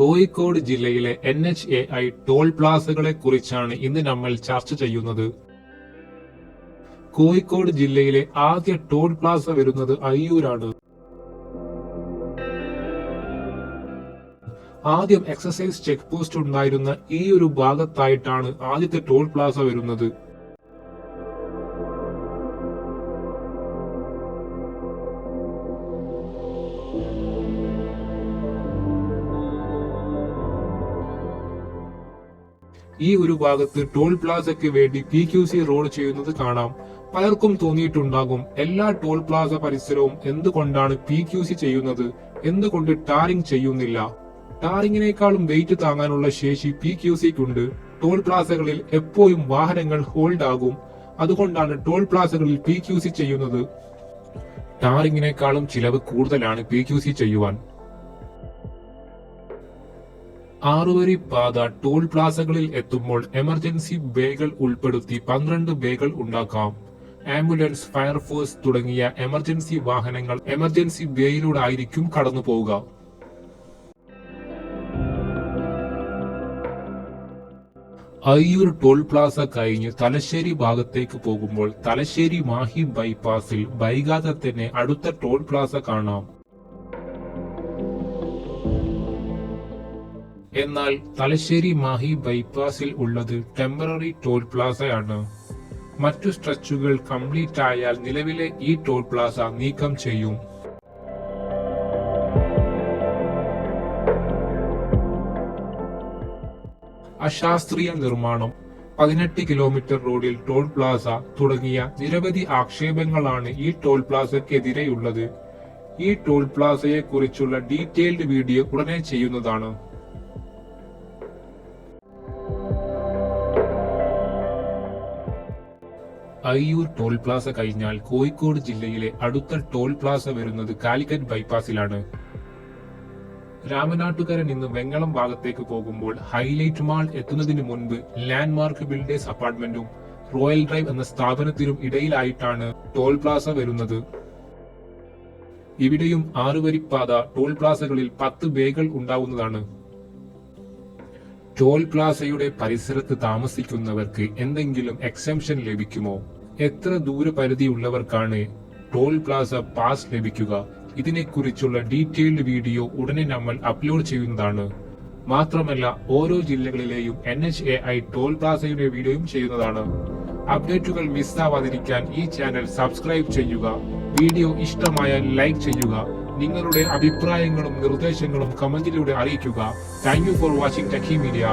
കോഴിക്കോട് ജില്ലയിലെ N H A I toll പ്ലാസകളെ കുറിച്ചാണ് ഇന്ന് നമ്മൾ ചർച്ച ചെയ്യുന്നത്. കോഴിക്കോട് ജില്ലയിലെ ആദ്യ ടോൾ പ്ലാസ വരുന്നത് അയ്യൂരാണ്. ആദ്യം എക്സസൈസ് ചെക്ക് പോസ്റ്റ് ഉണ്ടായിരുന്ന ഈ ഒരു ഭാഗത്തായിട്ടാണ് ആദ്യത്തെ ടോൾ പ്ലാസ വരുന്നത്. ഈ ഒരു ഭാഗത്ത് ടോൾ പ്ലാസയ്ക്ക് വേണ്ടി പി ക്യു സി റോഡ് ചെയ്യുന്നത് കാണാം. പലർക്കും തോന്നിയിട്ടുണ്ടാകും എല്ലാ ടോൾ പ്ലാസ പരിസരവും എന്തുകൊണ്ടാണ് പി ക്യു സി ചെയ്യുന്നത്? എന്തുകൊണ്ട് ടാറിംഗ് ചെയ്യുന്നില്ല? ടാറിങ്ങിനേക്കാളും വെയിറ്റ് താങ്ങാനുള്ള ശേഷി പി ക്യു സിക്കുണ്ട്. ടോൾ പ്ലാസകളിൽ എപ്പോഴും വാഹനങ്ങൾ ഹോൾഡ് ആകും. അതുകൊണ്ടാണ് ടോൾ പ്ലാസകളിൽ പി ക്യു സി ചെയ്യുന്നത്. ടാറിങ്ങിനേക്കാളും ചിലവ് കൂടുതലാണ് പി ക്യു സി ചെയ്യുവാൻ. ആറുവരി പാത ടോൾ പ്ലാസകളിൽ എത്തുമ്പോൾ എമർജൻസി ബേകൾ ഉൾപ്പെടുത്തി പന്ത്രണ്ട് ബേകൾ ഉണ്ടാക്കാം. ആംബുലൻസ് ഫയർഫോഴ്സ് തുടങ്ങിയ എമർജൻസി വാഹനങ്ങൾ എമർജൻസി ബേയിലൂടെ ആയിരിക്കും കടന്നു പോവുക അയ്യൂർ ടോൾ പ്ലാസ കഴിഞ്ഞ് തലശ്ശേരി ഭാഗത്തേക്ക് പോകുമ്പോൾ തലശ്ശേരി മാഹി ബൈപ്പാസിൽ വൈകാതെ തന്നെ അടുത്ത ടോൾ പ്ലാസ കാണാം. എന്നാൽ തലശ്ശേരി മാഹി ബൈപ്പാസിൽ ഉള്ളത് ടെമ്പററി ടോൾ പ്ലാസയാണ്. മറ്റു സ്ട്രെച്ചുകൾ കംപ്ലീറ്റ് ആയാൽ നിലവിലെ ഈ ടോൾ പ്ലാസ നീക്കം ചെയ്യും. അശാസ്ത്രീയ നിർമ്മാണം. പതിനെട്ട് കിലോമീറ്റർ റോഡിൽ ടോൾ പ്ലാസ തുടങ്ങിയ നിരവധി ആക്ഷേപങ്ങളാണ് ഈ ടോൾ പ്ലാസക്കെതിരെയുള്ളത് ഈ ടോൾ പ്ലാസയെ കുറിച്ചുള്ള ഡീറ്റെയിൽഡ് വീഡിയോ ഉടനെ ചെയ്യുന്നതാണ്. അയ്യൂർ ടോൾ പ്ലാസ കഴിഞ്ഞാൽ കോഴിക്കോട് ജില്ലയിലെ അടുത്ത ടോൾ പ്ലാസ വരുന്നത് കാലിക്കറ്റ് ബൈപ്പാസിലാണ്. രാമനാട്ടുകര നിന്ന് വെങ്ങളം ഭാഗത്തേക്ക് പോകുമ്പോൾ ഹൈലൈറ്റ് മാൾ എത്തുന്നതിന് മുൻപ് ലാൻഡ്മാർക്ക് ബിൽഡേഴ്സ് അപ്പാർട്ട്മെന്റും റോയൽ ഡ്രൈവ് എന്ന സ്ഥാപനത്തിനും ഇടയിലായിട്ടാണ് ടോൾ പ്ലാസ വരുന്നത്. ഇവിടെയും ആറുവരിപ്പാത ടോൾ പ്ലാസകളിൽ പത്ത് ബേകൾ ഉണ്ടാവുന്നതാണ്. ടോൾ പ്ലാസയുടെ പരിസരത്ത് താമസിക്കുന്നവർക്ക് എന്തെങ്കിലും എക്സംഷൻ ലഭിക്കുമോ? എത്ര ദൂരപരിധിയുള്ളവർക്കാണ് ടോൾ പ്ലാസ പാസ് ലഭിക്കുക? ഇതിനെക്കുറിച്ചുള്ള ഡീറ്റെയിൽഡ് വീഡിയോ ഉടനെ നമ്മൾ അപ്ലോഡ് ചെയ്യുന്നതാണ്. മാത്രമല്ല ഓരോ ജില്ലകളിലെയും N H A I toll പ്ലാസയുടെ വീഡിയോയും ചെയ്യുന്നതാണ്. അപ്ഡേറ്റുകൾ മിസ്സാവാതിരിക്കാൻ ഈ ചാനൽ സബ്സ്ക്രൈബ് ചെയ്യുക. വീഡിയോ ഇഷ്ടമായാൽ ലൈക്ക് ചെയ്യുക. നിങ്ങളുടെ അഭിപ്രായങ്ങളും നിർദ്ദേശങ്ങളും കമന്റിലൂടെ അറിയിക്കുക. Thank you for watching techie media.